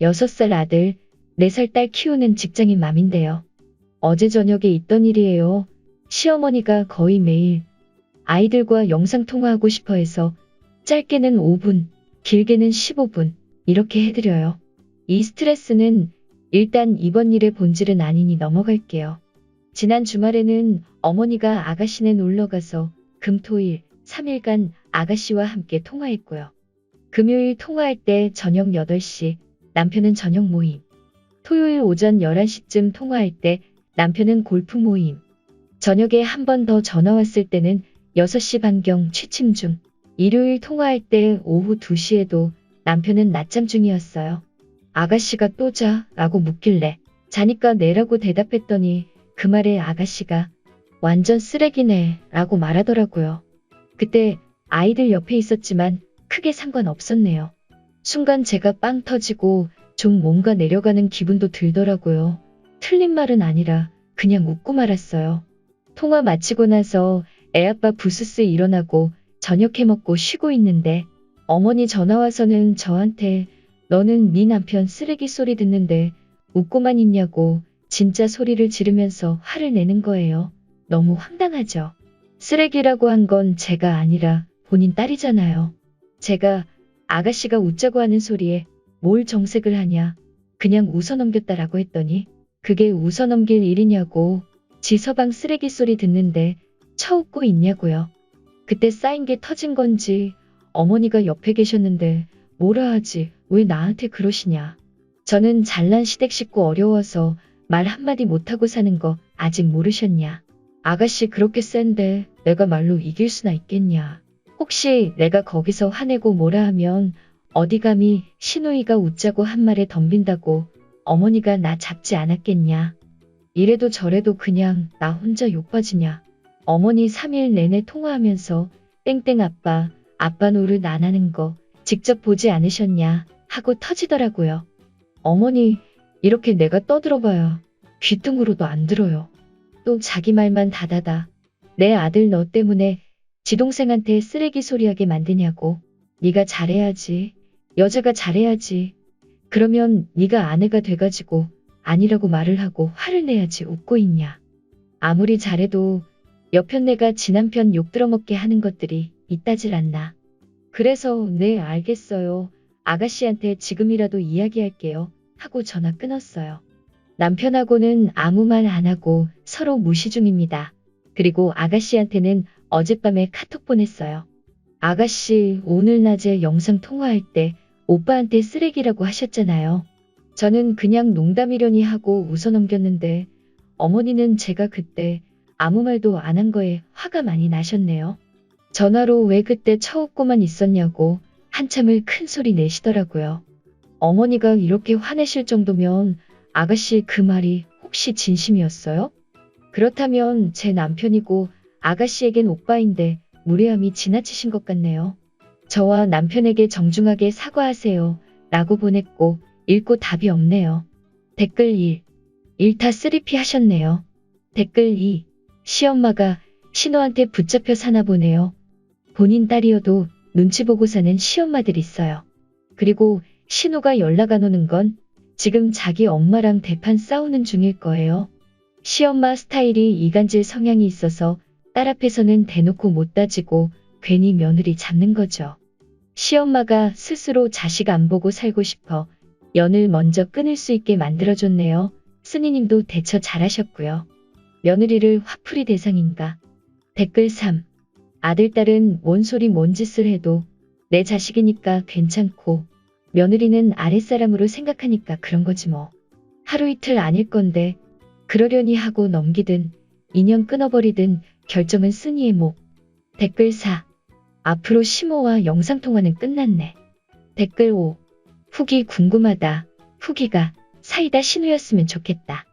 6살 아들, 4살 딸 키우는 직장인 맘인데요. 어제 저녁에 있던 일이에요. 시어머니가 거의 매일 아이들과 영상통화하고 싶어 해서 짧게는 5분, 길게는 15분 이렇게 해드려요. 이 스트레스는 일단 이번 일의 본질은 아니니 넘어갈게요. 지난 주말에는 어머니가 아가씨네 놀러가서 금토일 3일간 아가씨와 함께 통화했고요. 금요일 통화할 때 저녁 8시, 남편은 저녁 모임. 토요일 오전 11시쯤 통화할 때 남편은 골프 모임. 저녁에 한 번 더 전화 왔을 때는 6시 반경 취침 중. 일요일 통화할 때 오후 2시에도 남편은 낮잠 중이었어요. 아가씨가 또 자? 라고 묻길래 자니까 내라고 대답했더니 그 말에 아가씨가 완전 쓰레기네 라고 말하더라고요. 그때 아이들 옆에 있었지만 크게 상관없었네요. 순간 제가 빵 터지고 좀 뭔가 내려가는 기분도 들더라고요. 틀린 말은 아니라 그냥 웃고 말았어요. 통화 마치고 나서 애아빠 부스스 일어나고 저녁 해먹고 쉬고 있는데 어머니 전화 와서는 저한테 너는 네 남편 쓰레기 소리 듣는데 웃고만 있냐고 진짜 소리를 지르면서 화를 내는 거예요. 너무 황당하죠. 쓰레기라고 한 건 제가 아니라 본인 딸이잖아요. 제가 아가씨가 웃자고 하는 소리에 뭘 정색을 하냐. 그냥 웃어넘겼다라고 했더니 그게 웃어넘길 일이냐고 지 서방 쓰레기 소리 듣는데 쳐웃고 있냐고요. 그때 쌓인 게 터진 건지 어머니가 옆에 계셨는데 뭐라 하지 왜 나한테 그러시냐. 저는 잘난 시댁 식구 어려워서 말 한마디 못하고 사는 거 아직 모르셨냐. 아가씨 그렇게 센데 내가 말로 이길 수나 있겠냐. 혹시 내가 거기서 화내고 뭐라 하면 어디 감히 신우이가 웃자고 한 말에 덤빈다고 어머니가 나 잡지 않았겠냐. 이래도 저래도 그냥 나 혼자 욕받으냐. 어머니 3일 내내 통화하면서 땡땡 아빠, 아빠 노릇 안 하는 거 직접 보지 않으셨냐 하고 터지더라고요. 어머니 이렇게 내가 떠들어봐야 귀뚱으로도 안 들어요. 또 자기 말만 다다다. 내 아들 너 때문에 지동생한테 쓰레기 소리하게 만드냐고. 네가 잘해야지. 여자가 잘해야지. 그러면 네가 아내가 돼가지고 아니라고 말을 하고 화를 내야지 웃고 있냐. 아무리 잘해도 옆편 내가 지남편 욕 들어먹게 하는 것들이 있다질 않나. 그래서 네 알겠어요. 아가씨한테 지금이라도 이야기할게요. 하고 전화 끊었어요. 남편하고는 아무 말 안 하고 서로 무시 중입니다. 그리고 아가씨한테는 어젯밤에 카톡 보냈어요. 아가씨 오늘 낮에 영상 통화할 때 오빠한테 쓰레기라고 하셨잖아요. 저는 그냥 농담이려니 하고 웃어 넘겼는데 어머니는 제가 그때 아무 말도 안 한 거에 화가 많이 나셨네요. 전화로 왜 그때 처웃고만 있었냐고 한참을 큰 소리 내시더라고요. 어머니가 이렇게 화내실 정도면 아가씨 그 말이 혹시 진심이었어요? 그렇다면 제 남편이고 아가씨에겐 오빠인데 무례함이 지나치신 것 같네요. 저와 남편에게 정중하게 사과하세요. 라고 보냈고 읽고 답이 없네요. 댓글 1. 일타 3피 하셨네요. 댓글 2. 시엄마가 신호한테 붙잡혀 사나 보네요. 본인 딸이어도 눈치 보고 사는 시엄마들 있어요. 그리고 신호가 연락 안 오는 건 지금 자기 엄마랑 대판 싸우는 중일 거예요. 시엄마 스타일이 이간질 성향이 있어서 딸 앞에서는 대놓고 못 따지고 괜히 며느리 잡는 거죠. 시엄마가 스스로 자식 안 보고 살고 싶어 연을 먼저 끊을 수 있게 만들어줬네요. 스니님도 대처 잘하셨고요. 며느리를 화풀이 대상인가. 댓글 3. 아들, 딸은 뭔 소리 뭔 짓을 해도 내 자식이니까 괜찮고 며느리는 아랫사람으로 생각하니까 그런 거지 뭐. 하루 이틀 아닐 건데 그러려니 하고 넘기든 인연 끊어버리든 결정은 쓰니의 목. 댓글 4. 앞으로 시모와 영상통화는 끝났네. 댓글 5. 후기 궁금하다. 후기가 사이다 신우였으면 좋겠다.